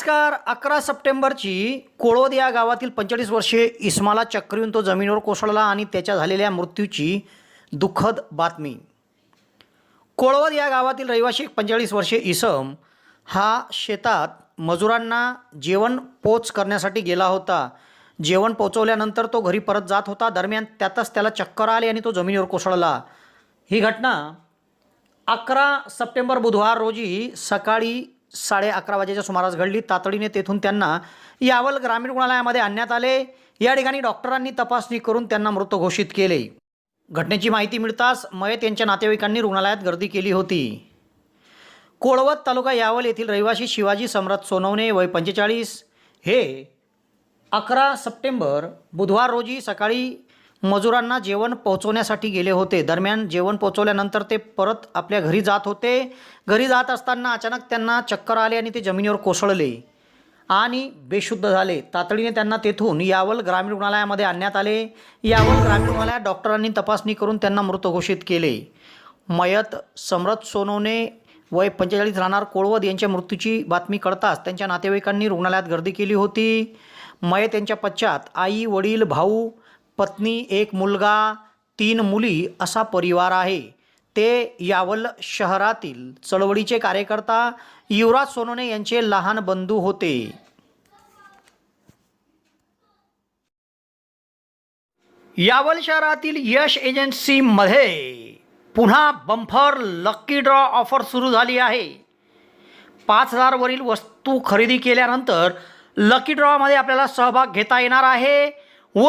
नमस्कार. अकरा सप्टेंबरची कोळोद या गावातील पंचेचाळीस वर्षे इस्माला चक्रीहून तो जमिनीवर कोसळला आणि त्याच्या झालेल्या मृत्यूची दुःखद बातमी. कोळवद या गावातील रहिवाशी पंचेचाळीस वर्षे इसम हा शेतात मजुरांना जेवण पोच करण्यासाठी गेला होता. जेवण पोचवल्यानंतर तो घरी परत जात होता. दरम्यान त्यातच त्याला चक्कर आले आणि तो जमिनीवर कोसळला. ही घटना अकरा सप्टेंबर बुधवार रोजी सकाळी साडे अकरा वाजेच्या सुमारास घडली. तातडीने तेथून त्यांना यावल ग्रामीण रुग्णालयामध्ये आणण्यात आले. या ठिकाणी डॉक्टरांनी तपासणी करून त्यांना मृत घोषित केले. घटनेची माहिती मिळताच मयत यांच्या नातेवाईकांनी रुग्णालयात गर्दी केली होती. कोळवत तालुका यावल येथील रहिवासी शिवाजी सम्राट सोनवणे वय पंचेचाळीस. हे अकरा सप्टेंबर बुधवार रोजी सकाळी मजुरांना जेवण पोहोचवण्यासाठी गेले होते. दरम्यान जेवण पोहोचवल्यानंतर ते परत आपल्या घरी जात होते. घरी जात असताना अचानक त्यांना चक्कर आले आणि ते जमिनीवर कोसळले आणि बेशुद्ध झाले. तातडीने त्यांना तेथून यावल ग्रामीण रुग्णालयामध्ये आणण्यात आले. यावल ग्रामीण रुग्णालयात डॉक्टरांनी तपासणी करून त्यांना मृत घोषित केले. मयत समरथ सोनवणे वय पंचेचाळीस राहणार कोळवद यांच्या मृत्यूची बातमी कळताच त्यांच्या नातेवाईकांनी रुग्णालयात गर्दी केली होती. मयत यांच्या पश्चात आई वडील भाऊ पत्नी एक मुलगा तीन मुली असा परिवार आहे. ते यावल शहरातील चळवळीचे कार्यकर्ता युवराज सोनोने यांचे लहान बंधू होते. यावल शहरातील यश एजन्सीमध्ये पुन्हा बंफर लक्की ड्रॉ ऑफर सुरू झाली आहे. पाच हजारवरील वस्तू खरेदी केल्यानंतर लकी ड्रॉमध्ये आपल्याला सहभाग घेता येणार आहे व